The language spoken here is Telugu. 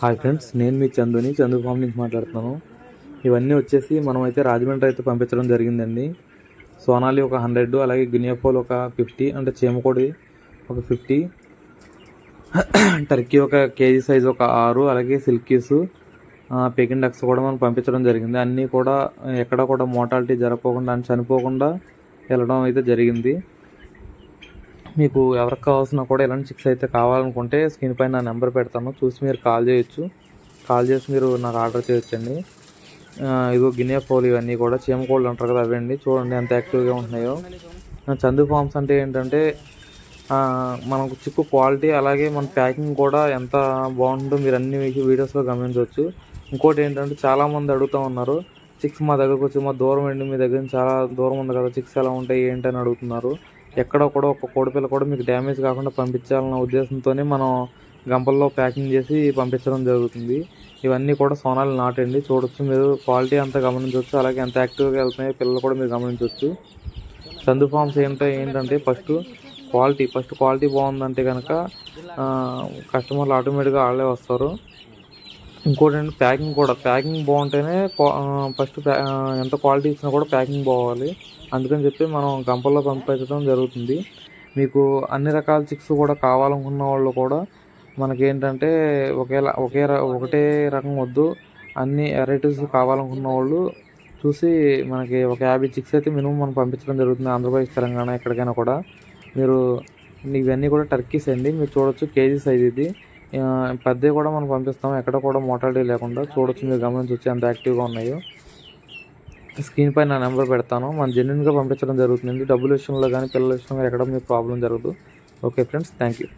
హాయ్ ఫ్రెండ్స్ నేను మీ చందుని చందు ఫామ్ నుంచి మాట్లాడుతున్నాను. ఇవన్నీ వచ్చేసి మనం అయితే రాజమండ్రి అయితే పంపించడం జరిగిందండి. సోనాలి ఒక హండ్రెడ్ అలాగే గునియాపోల్ ఒక ఫిఫ్టీ అంటే చీమకోడి ఒక ఫిఫ్టీ టర్కీ ఒక కేజీ సైజ్ ఒక ఆరు అలాగే సిల్కీస్ పెకిన్ డక్స్ కూడా మనం పంపించడం జరిగింది. అన్నీ కూడా ఎక్కడ కూడా మోటాలిటీ జరగకుండా అని చనిపోకుండా వెళ్ళడం అయితే జరిగింది. మీకు ఎవరికి కావాల్సిన కూడా ఇలాంటి చిక్స్ అయితే కావాలనుకుంటే స్క్రీన్ పైన నా నెంబర్ పెడతాను చూసి మీరు కాల్ చేయొచ్చు. కాల్ చేసి మీరు నాకు ఆర్డర్ చేయొచ్చండి. ఇదిగో గిన్నె పోలు ఇవన్నీ కూడా చీమకోళ్ళు అంటారు కదా అవండి చూడండి ఎంత యాక్టివ్గా ఉంటున్నాయో. చందు ఫార్మ్స్ అంటే ఏంటంటే మనకు చిక్కు క్వాలిటీ అలాగే మన ప్యాకింగ్ కూడా ఎంత బాగుంటుందో మీరు అన్ని వీడియోస్లో గమనించవచ్చు. ఇంకోటి ఏంటంటే చాలామంది అడుగుతూ ఉన్నారు చిక్స్ మా దగ్గరకు వచ్చి మా దూరం అండి మీ దగ్గర నుంచి చాలా దూరం ఉంది కదా చిక్స్ ఎలా ఉంటాయి ఏంటి అని అడుగుతున్నారు. ఎక్కడో కూడా ఒక కోడిపిల్ల కూడా మీకు డ్యామేజ్ కాకుండా పంపించాలన్న ఉద్దేశంతోనే మనం గంపల్లో ప్యాకింగ్ చేసి పంపించడం జరుగుతుంది. ఇవన్నీ కూడా సోనాలు నాటండి. చూడొచ్చు మీరు క్వాలిటీ అంతా గమనించవచ్చు అలాగే ఎంత యాక్టివ్గా వెళ్తున్నాయో పిల్లలు కూడా మీరు గమనించవచ్చు చందు ఫామ్స్ ఏంటో ఏంటంటే ఫస్ట్ క్వాలిటీ ఫస్ట్ క్వాలిటీ బాగుందంటే కనుక కస్టమర్లు ఆటోమేటిక్గా వాళ్ళే వస్తారు. ఇంకోటి అండి ప్యాకింగ్ కూడా. ప్యాకింగ్ బాగుంటేనే ఫస్ట్ ఎంత క్వాలిటీ ఇచ్చినా కూడా ప్యాకింగ్ బాగోవాలి అందుకని చెప్పి మనం గంపల్లో పంపించడం జరుగుతుంది. మీకు అన్ని రకాల చిక్స్ కూడా కావాలనుకున్న వాళ్ళు కూడా మనకేంటంటే ఒకేలా ఒకే ఒకటే రకం వద్దు. అన్ని వెరైటీస్ కావాలనుకున్న వాళ్ళు చూసి మనకి ఒక యాభై చిక్స్ అయితే మినిమం మనం పంపించడం జరుగుతుంది ఆంధ్రప్రదేశ్ తెలంగాణ ఎక్కడికైనా కూడా. మీరు ఇవన్నీ కూడా టర్కీస్ అండి. మీరు చూడొచ్చు కేజీ సైజ్ ఇది. పెద్దవి కూడా మనం పంపిస్తాం ఎక్కడ కూడా మోటాలిటీ లేకుండా చూడొచ్చు. మీరు గమనించవచ్చు ఎంత యాక్టివ్గా ఉన్నాయో. స్క్రీన్ పై నా నెంబర్ పెడతాను. మనం జెన్యున్గా పంపించడం జరుగుతుంది డబ్బుల విషయంలో కానీ పిల్లల విషయంలో ఎక్కడ మీకు ప్రాబ్లం జరగదు. Okay friends thank you